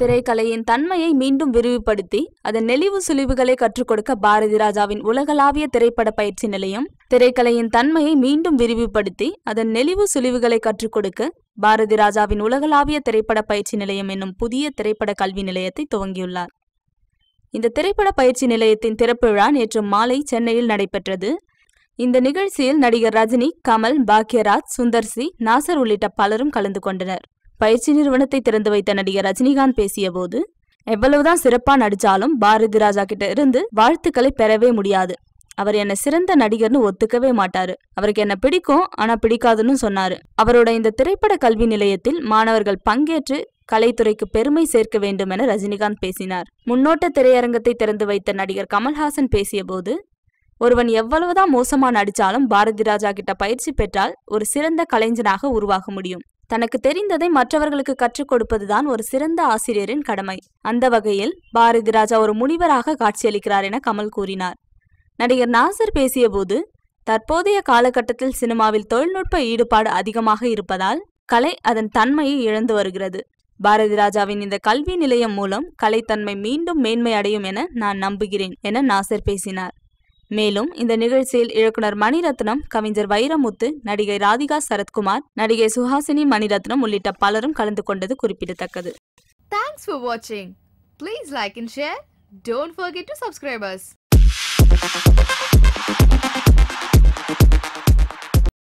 திரைக்கலையின் தன்மையை மீண்டும் விரிவுபடுத்தி அதன் நெளிவு சுழிவுகளை கற்றுக் கொடுக்க பாரதி ராஜாவின் உலகளாவிய திரைப்பட பயிற்சி நிலையம் திரைக்கலையின் தன்மையை மீண்டும் விரிவுபடுத்தி அதன் நெளிவு சுழிவுகளை கற்றுக் கொடுக்க பாரதி ராஜாவின் உலகளாவிய திரைப்பட பயிற்சி நிலையம் என்னும் புதிய திரைப்பட கல்வி நிலையத்தை துவங்கியுள்ளார். இந்த திரைப்பட பயிற்சி நிலையத்தின் திறப்பு விழா நேற்று மாலை சென்னையில் நடைபெற்றது. இந்த நிகழ்ச்சியில் நடிகர் ரஜினி கமல் பாக்யராஜ் சுந்தர்சி நாசர் உள்ளிட்ட பலரும் கலந்து கொண்டனர். பயிற்சி நிறுவனத்தை திறந்து வைத்த நடிகர் ரஜினிகாந்த் பேசியபோது எவ்வளவுதான் சிறப்பா நடிச்சாலும் பாரதி ராஜா கிட்ட இருந்து வாழ்த்துக்களை பெறவே முடியாது. அவர் என்ன சிறந்த நடிகர்னு ஒத்துக்கவே மாட்டாரு. அவருக்கு என்ன பிடிக்கும் ஆனா பிடிக்காதுன்னு சொன்னாரு. அவரோட இந்த திரைப்பட கல்வி நிலையத்தில் மாணவர்கள் பங்கேற்று கலைத்துறைக்கு பெருமை சேர்க்க வேண்டும் என ரஜினிகாந்த் பேசினார். முன்னோட்ட திரையரங்கத்தை திறந்து வைத்த நடிகர் கமல்ஹாசன் பேசியபோது ஒருவன் எவ்வளவுதான் மோசமா நடிச்சாலும் பாரதி ராஜா கிட்ட பயிற்சி பெற்றால் ஒரு சிறந்த கலைஞனாக உருவாக முடியும். தனக்கு தெரிந்ததை மற்றவர்களுக்கு கற்றுக் கொடுப்பதுதான் ஒரு சிறந்த ஆசிரியரின் கடமை. அந்த வகையில் பாரதி ராஜா ஒரு முனிவராக காட்சியளிக்கிறார் என கமல் கூறினார். நடிகர் நாசர் பேசியபோது தற்போதைய காலகட்டத்தில் சினிமாவில் தொழில்நுட்ப ஈடுபாடு அதிகமாக இருப்பதால் கலை அதன் தன்மையை இழந்து வருகிறது. பாரதி ராஜாவின் இந்த கல்வி நிலையம் மூலம் கலைத்தன்மை மீண்டும் மேன்மை அடையும் என நான் நம்புகிறேன் என நாசர் பேசினார். மேலும் இந்த நிகழ்ச்சியில் இயக்குனர் மணிரத்னம் கவிஞர் வைரமுத்து நடிகை ராதிகா சரத்குமார் நடிகை சுஹாசினி மணிரத்னம் உள்ளிட்ட பலரும் கலந்து கொண்டது குறிப்பிடத்தக்கது. தேங்க்ஸ் ஃபார் வாட்சிங் please like and share don't forget to subscribe us.